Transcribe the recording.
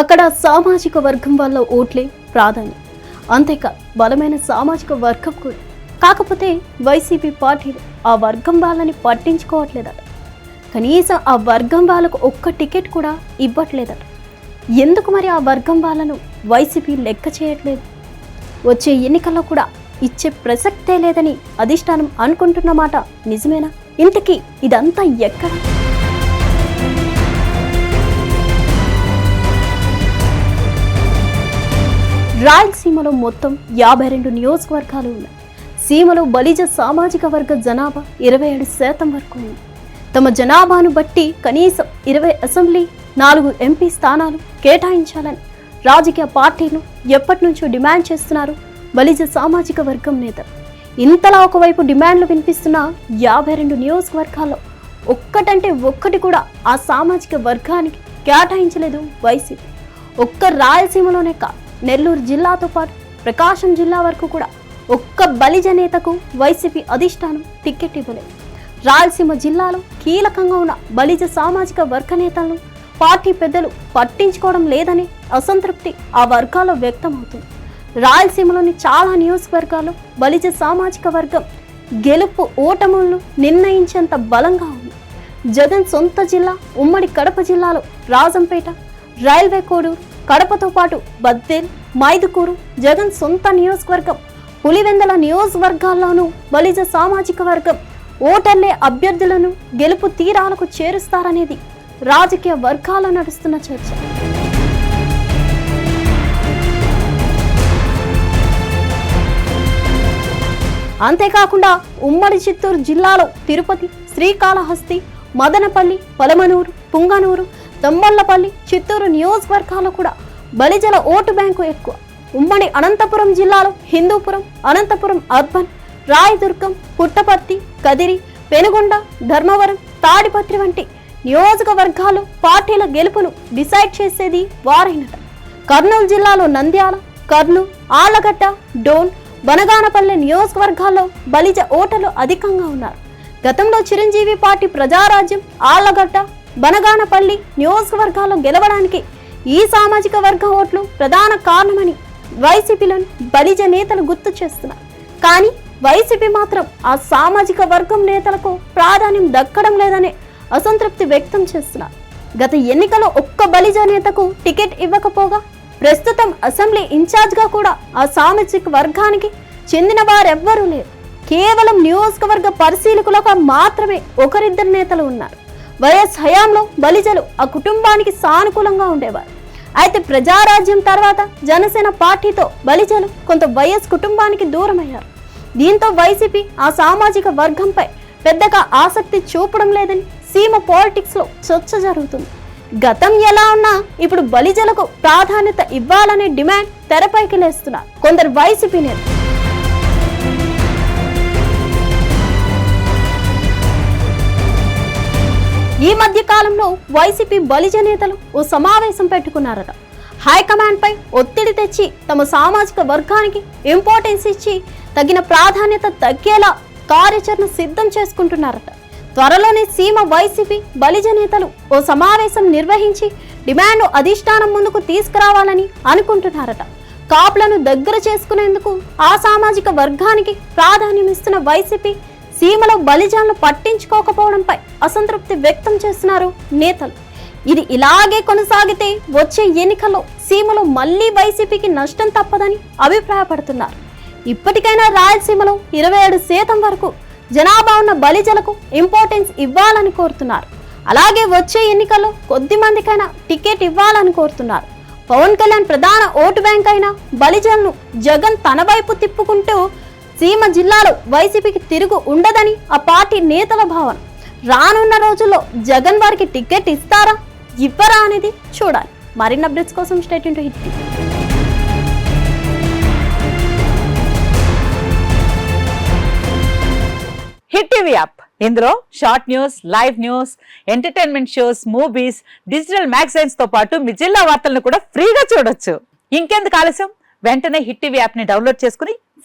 అక్కడ సామాజిక వర్గం వల్ల ఓట్లే ప్రాధాన్యం. అంతేకాదు బలమైన సామాజిక వర్గం కూడా. కాకపోతే వైసీపీ పార్టీలు ఆ వర్గం వాళ్ళని పట్టించుకోవట్లేదట. కనీసం ఆ వర్గం వాళ్ళకు ఒక్క టికెట్ కూడా ఇవ్వట్లేదట. ఎందుకు మరి ఆ వర్గం వాళ్ళను వైసీపీ లెక్క చేయట్లేదు? వచ్చే ఎన్నికల్లో కూడా ఇచ్చే ప్రసక్తే లేదని అధిష్టానం అనుకుంటున్నమాట నిజమేనా? ఇంతకీ ఇదంతా ఎక్కడ? రాయలసీమలో మొత్తం యాభై రెండు నియోజకవర్గాలు ఉన్నాయి. సీమలో బలిజ సామాజిక వర్గ జనాభా ఇరవై ఏడు శాతం వరకు ఉంది. తమ జనాభాను బట్టి కనీసం ఇరవై అసెంబ్లీ నాలుగు ఎంపీ స్థానాలు కేటాయించాలని రాజకీయ పార్టీలు ఎప్పటి నుంచో డిమాండ్ చేస్తున్నారు బలిజ సామాజిక వర్గం నేత. ఇంతలా ఒకవైపు డిమాండ్లు వినిపిస్తున్న యాభై రెండు నియోజకవర్గాల్లో ఒక్కటంటే ఒక్కటి కూడా ఆ సామాజిక వర్గానికి కేటాయించలేదు వైసీపీ. ఒక్క రాయలసీమలోనే కాదు నెల్లూరు జిల్లాతో పాటు ప్రకాశం జిల్లా వరకు కూడా ఒక్క బలిజ నేతకు వైసీపీ అధిష్టానం టిక్కెట్ ఇవ్వలేదు. రాయలసీమ జిల్లాలో కీలకంగా ఉన్న బలిజ సామాజిక వర్గ నేతలను పార్టీ పెద్దలు పట్టించుకోవడం లేదని అసంతృప్తి ఆ వర్గాల్లో వ్యక్తమవుతుంది. రాయలసీమలోని చాలా నియోజకవర్గాల్లో బలిజ సామాజిక వర్గం గెలుపు ఓటములను నిర్ణయించేంత బలంగా ఉంది. జగన్ సొంత జిల్లా ఉమ్మడి కడప జిల్లాలో రాజంపేట రైల్వే కోడూరు కడపతో పాటు బద్దేల్ మైదుకూరు జగన్ సొంత నియోజకవర్గం పులివెందల నియోజకవర్గాల్లోనూ బలిజ సామాజిక వర్గం ఓటర్లే అభ్యర్థులను గెలుపు తీరాలకు చేరుస్తారనేది రాజకీయ వర్గాల్లో నడుస్తున్న చర్చ. అంతేకాకుండా ఉమ్మడి చిత్తూరు జిల్లాలో తిరుపతి శ్రీకాళహస్తి మదనపల్లి పలమనూరు పుంగనూరు తంబల్లపల్లి చిత్తూరు నియోజకవర్గాల్లో కూడా బలిజల ఓటు బ్యాంకు ఎక్కువ. ఉమ్మడి అనంతపురం జిల్లాలో హిందూపురం అనంతపురం అర్బన్ రాయదుర్గం పుట్టపర్తి కదిరి పెనుగొండ ధర్మవరం తాడిపత్రి వంటి నియోజకవర్గాలు పార్టీల గెలుపును డిసైడ్ చేసేది వారైనట కర్నూలు జిల్లాలో నంద్యాల కర్నూలు ఆళ్ళగడ్డ డోన్ బనగానపల్లె నియోజకవర్గాల్లో బలిజ ఓటర్లు అధికంగా ఉన్నారు. గతంలో చిరంజీవి పార్టీ ప్రజారాజ్యం ఆళ్ళగడ్డ బనగానపల్లి నియోజకవర్గాల్లో గెలవడానికి ఈ సామాజిక వర్గ ఓట్లు ప్రధాన కారణమని వైసీపీలోని బలిజ నేతలు గుర్తు చేస్తున్నారు. కానీ వైసీపీ మాత్రం ఆ సామాజిక వర్గం నేతలకు ప్రాధాన్యం దక్కడం లేదనే అసంతృప్తి వ్యక్తం చేస్తున్నారు. గత ఎన్నికలో ఒక్క బలిజ నేతకు టికెట్ ఇవ్వకపోగా ప్రస్తుతం అసెంబ్లీ ఇన్ఛార్జ్గా కూడా ఆ సామాజిక వర్గానికి చెందిన వారెవ్వరూ లేరు. కేవలం నియోజకవర్గ పరిశీలకులకు మాత్రమే ఒకరిద్దరు నేతలు ఉన్నారు. వైఎస్ హయాంలో బలిజలు ఆ కుటుంబానికి సానుకూలంగా ఉండేవారు. అయితే ప్రజారాజ్యం తర్వాత జనసేన పార్టీతో బలిజలు కొంత వైఎస్ కుటుంబానికి దూరమయ్యారు. దీంతో వైసీపీ ఆ సామాజిక వర్గంపై పెద్దగా ఆసక్తి చూపడం లేదని సీమ పాలిటిక్స్లో చర్చ జరుగుతుంది. గతం ఎలా ఉన్నా ఇప్పుడు బలిజలకు ప్రాధాన్యత ఇవ్వాలనే డిమాండ్ తెరపైకి లేస్తున్నారు. కొందరు వైసీపీ నేతలు. ఈ మధ్య కాలంలో వైసీపీ బలిజ నేతలు ఓ సమావేశం పెట్టుకున్నారట. హైకమాండ్ పై ఒత్తిడి తెచ్చి తమ సామాజిక వర్గానికి ఇంపార్టెన్స్ ఇచ్చి తగిన ప్రాధాన్యత తగ్గేలా కార్యాచరణ సిద్ధం చేసుకుంటున్నారట. త్వరలోనే సీమ వైసీపీ బలిజ నేతలు ఓ సమావేశం నిర్వహించి డిమాండ్ అధిష్టానం ముందుకు తీసుకురావాలని అనుకుంటున్నారట. కాపులను దగ్గర చేసుకునేందుకు ఆ సామాజిక వర్గానికి ప్రాధాన్యం ఇస్తున్న వైసీపీ సీమలో బలిజాలను పట్టించుకోకపోవడంపై అసంతృప్తి వ్యక్తం చేస్తున్నారు నేతలు. ఇది ఇలాగే కొనసాగితే వచ్చే ఎన్నికల్లో సీమలో మళ్ళీ వైసీపీకి నష్టం తప్పదని అభిప్రాయపడుతున్నారు. ఇప్పటికైనా రాయలసీమలో ఇరవై ఏడు శాతం వరకు జనాభా ఉన్న బలిజలకు ఇంపార్టెన్స్ ఇవ్వాలని కోరుతున్నారు. అలాగే వచ్చే ఎన్నికల్లో కొద్ది మందికైనా టికెట్ ఇవ్వాలని కోరుతున్నారు. పవన్ కళ్యాణ్ ప్రధాన ఓటు బ్యాంక్ అయిన బలిజలను జగన్ తన వైపు తిప్పుకుంటూ సీమ జిల్లాలో వైసీపీకి తిరుగు ఉండదని ఆ పార్టీ నేతల భావన. రానున్న రోజుల్లో జగన్ వారికి టికెట్ ఇస్తారా? ఇవ్వరా అనేది చూడాలి. మరిన్ని అప్డేట్స్ కోసం state into Hit Hit TV app. ఇందులో short news live news entertainment shows movies digital మ్యాగజైన్స్తో పాటు మీ జిల్లా వార్తలను కూడా ఫ్రీగా చూడొచ్చు. ఇంకెందుకు ఆలస్యం? వెంటనే హిట్ టీవీ యాప్ని డౌన్లోడ్ చేసుకుని